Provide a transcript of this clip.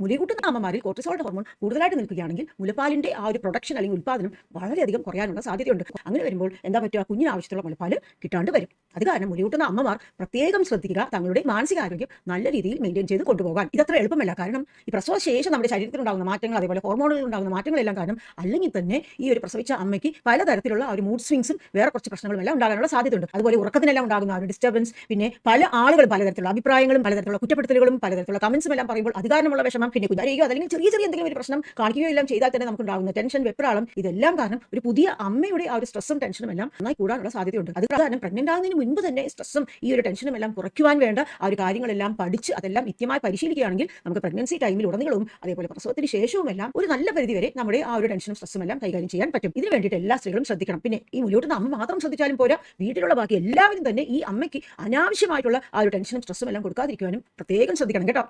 മുലയൂട്ടുന്ന അമ്മമാരിൽ കോർട്ടിസോളിന്റെ ഹോർമോൺ കൂടുതലായിട്ട് നിൽക്കുകയാണെങ്കിൽ മുലപ്പാലിന്റെ ആ ഒരു പ്രൊഡക്ഷൻ അല്ലെങ്കിൽ ഉൽപ്പാദനം വളരെയധികം കുറയാനുള്ള സാധ്യതയുണ്ട്. അങ്ങനെ വരുമ്പോൾ എന്താ പറ്റുക? കുഞ്ഞിന് ആവശ്യത്തിലുള്ള മുലപ്പാൽ കിട്ടാണ്ട് വരും. അത് കാരണം മുലയൂട്ടുന്ന അമ്മമാർ പ്രത്യേകം ശ്രദ്ധിക്കുക തങ്ങളുടെ മാനസികാരോഗ്യം നല്ല രീതിയിൽ മെയിന്റെയിൻ ചെയ്ത് കൊണ്ടുപോകാൻ. ഇതത്ര എളുപ്പമല്ല. കാരണം ഈ പ്രസവശേഷം നമ്മുടെ ശരീരത്തിലുണ്ടാകുന്ന മാറ്റങ്ങൾ അതേപോലെ ഹോർമോണുകളിൽ ഉണ്ടാകുന്ന മാറ്റങ്ങളെല്ലാം കാരണം അല്ലെങ്കിൽ തന്നെ ഈ ഒരു പ്രസവിച്ച അമ്മയ്ക്ക് പലതരത്തിലുള്ള ഒരു മൂഡ് സ്വിങ്സും വേറെ കുറച്ച് പ്രശ്നങ്ങളും എല്ലാം ഉണ്ടാകാനുള്ള സാധ്യതയുണ്ട്. അതുപോലെ ഉറക്കത്തിനെല്ലാം ഉണ്ടാകുന്ന ഒരു ഡിസ്റ്റർബൻസ് പിന്നെ പല ആളുകൾ പലതരത്തിലുള്ള അഭിപ്രായങ്ങളും പലതരത്തിലുള്ള കുറ്റപ്പെടുത്തലുകളും പലതരത്തിലുള്ള കമൻസും എല്ലാം പറയുമ്പോൾ അധികാരമുള്ള വിഷമം പിന്നെ കുതിരയോ അല്ലെങ്കിൽ ചെറിയ ചെറിയ എന്തെങ്കിലും ഒരു പ്രശ്നം കാണിക്കുകയോ എല്ലാം ചെയ്താൽ തന്നെ നമുക്ക് ഉണ്ടാകുന്ന ടെൻഷൻ വെപ്രാളം ഇതെല്ലാം കാരണം ഒരു പുതിയ അമ്മയുടെ ആ ഒരു സ്ട്രെസ്സും ടെൻഷനും എല്ലാം നന്നായി കൂടാനുള്ള സാധ്യതയുണ്ട്. അത് കാരണം പ്രഗ്നന്റ് ആകുന്നതിന് മുൻപ് തന്നെ സ്ട്രെസ്സും ഈ ഒരു ടെൻഷനും എല്ലാം കുറയ്ക്കുവാൻ വേണ്ട ആ ഒരു കാര്യങ്ങളെല്ലാം പഠിച്ച് അതെല്ലാം കൃത്യമായി പരിശീലിക്കുകയാണെങ്കിൽ നമുക്ക് പ്രഗ്നൻസി ടൈമിൽ ഉടനീളവും അതേപോലെ പ്രസവത്തിന് ശേഷവും എല്ലാം ഒരു നല്ല പരിധി വരെ നമ്മുടെ ആ ഒരു ടെൻഷനും സ്ട്രെസ്സും എല്ലാം കൈകാര്യം ചെയ്യാൻ പറ്റും. ഇതിന് വേണ്ടിയിട്ട് എല്ലാ സ്ത്രീകളും ശ്രദ്ധിക്കണം. പിന്നെ ഈ മുന്നോട്ട് അമ്മ മാത്രം ശ്രദ്ധിച്ചാലും പോരാ. വീട്ടിലുള്ള ബാക്കി എല്ലാവരും തന്നെ ഈ അമ്മയ്ക്ക് അനാവശ്യമായിട്ടുള്ള ആ ഒരു ടെൻഷനും സ്ട്രെസ്സും എല്ലാം കൊടുക്കാതിരിക്കുവാനും പ്രത്യേകം ശ്രദ്ധിക്കണം കേട്ടോ.